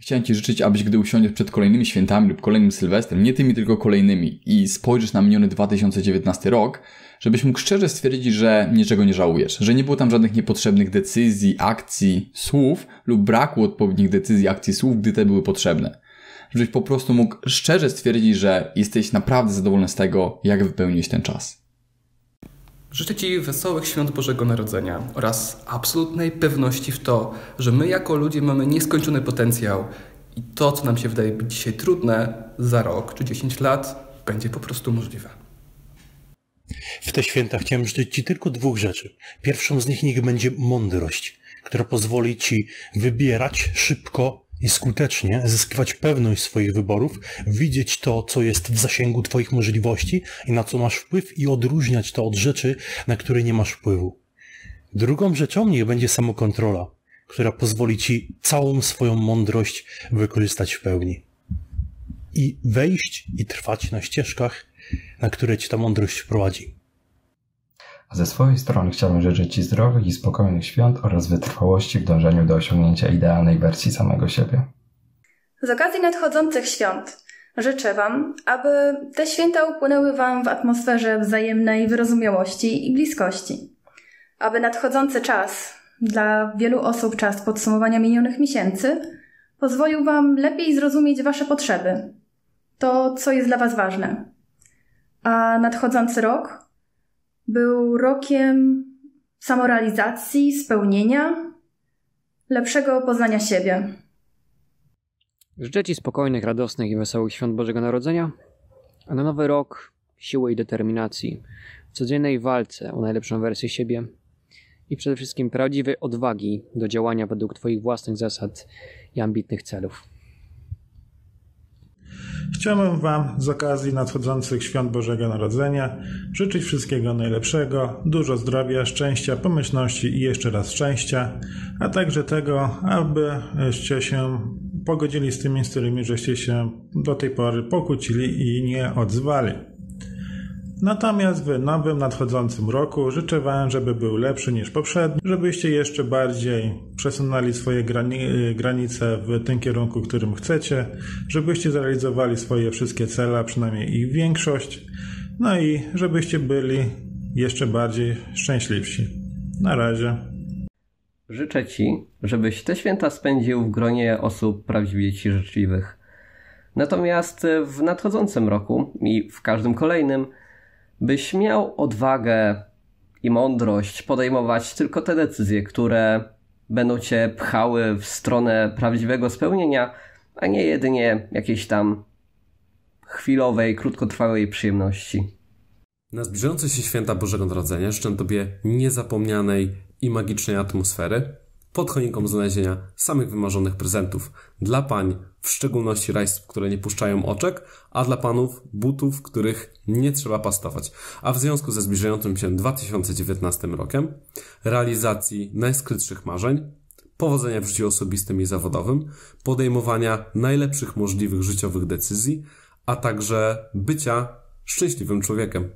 Chciałem Ci życzyć, abyś gdy usiądziesz przed kolejnymi świętami lub kolejnym Sylwestrem, nie tymi tylko kolejnymi, i spojrzysz na miniony 2019 rok, żebyś mógł szczerze stwierdzić, że niczego nie żałujesz, że nie było tam żadnych niepotrzebnych decyzji, akcji, słów lub braku odpowiednich decyzji, akcji, słów, gdy te były potrzebne. Żebyś po prostu mógł szczerze stwierdzić, że jesteś naprawdę zadowolony z tego, jak wypełniłeś ten czas. Życzę Ci wesołych świąt Bożego Narodzenia oraz absolutnej pewności w to, że my jako ludzie mamy nieskończony potencjał i to, co nam się wydaje być dzisiaj trudne, za rok czy 10 lat będzie po prostu możliwe. W te święta chciałem życzyć Ci tylko dwóch rzeczy. Pierwszą z nich niech będzie mądrość, która pozwoli Ci wybierać szybko i skutecznie zyskiwać pewność swoich wyborów, widzieć to, co jest w zasięgu Twoich możliwości i na co masz wpływ i odróżniać to od rzeczy, na które nie masz wpływu. Drugą rzeczą niech będzie samokontrola, która pozwoli Ci całą swoją mądrość wykorzystać w pełni. I wejść i trwać na ścieżkach, na które Ci ta mądrość prowadzi. Ze swojej strony chciałbym życzyć Ci zdrowych i spokojnych świąt oraz wytrwałości w dążeniu do osiągnięcia idealnej wersji samego siebie. Z okazji nadchodzących świąt życzę Wam, aby te święta upłynęły Wam w atmosferze wzajemnej wyrozumiałości i bliskości. Aby nadchodzący czas, dla wielu osób czas podsumowania minionych miesięcy, pozwolił Wam lepiej zrozumieć Wasze potrzeby, to co jest dla Was ważne. A nadchodzący rok był rokiem samorealizacji, spełnienia, lepszego poznania siebie. Życzę Ci spokojnych, radosnych i wesołych świąt Bożego Narodzenia, a na nowy rok siły i determinacji, codziennej walce o najlepszą wersję siebie i przede wszystkim prawdziwej odwagi do działania według Twoich własnych zasad i ambitnych celów. Chciałbym Wam z okazji nadchodzących świąt Bożego Narodzenia życzyć wszystkiego najlepszego, dużo zdrowia, szczęścia, pomyślności i jeszcze raz szczęścia, a także tego, abyście się pogodzili z tymi, z którymi żeście się do tej pory pokłócili i nie odzwali. Natomiast w nowym, nadchodzącym roku życzę Wam, żeby był lepszy niż poprzedni, żebyście jeszcze bardziej przesunęli swoje grani granice w tym kierunku, którym chcecie, żebyście zrealizowali swoje wszystkie cele, a przynajmniej ich większość, no i żebyście byli jeszcze bardziej szczęśliwsi. Na razie. Życzę Ci, żebyś te święta spędził w gronie osób prawdziwie Ci życzliwych. Natomiast w nadchodzącym roku i w każdym kolejnym byś miał odwagę i mądrość podejmować tylko te decyzje, które będą cię pchały w stronę prawdziwego spełnienia, a nie jedynie jakiejś tam chwilowej, krótkotrwałej przyjemności. Na zbliżające się święta Bożego Narodzenia życzę Tobie niezapomnianej i magicznej atmosfery, pod choinką znalezienia samych wymarzonych prezentów. Dla pań w szczególności rajstw, które nie puszczają oczek, a dla panów butów, których nie trzeba pastować. A w związku ze zbliżającym się 2019 rokiem, realizacji najskrytszych marzeń, powodzenia w życiu osobistym i zawodowym, podejmowania najlepszych możliwych życiowych decyzji, a także bycia szczęśliwym człowiekiem.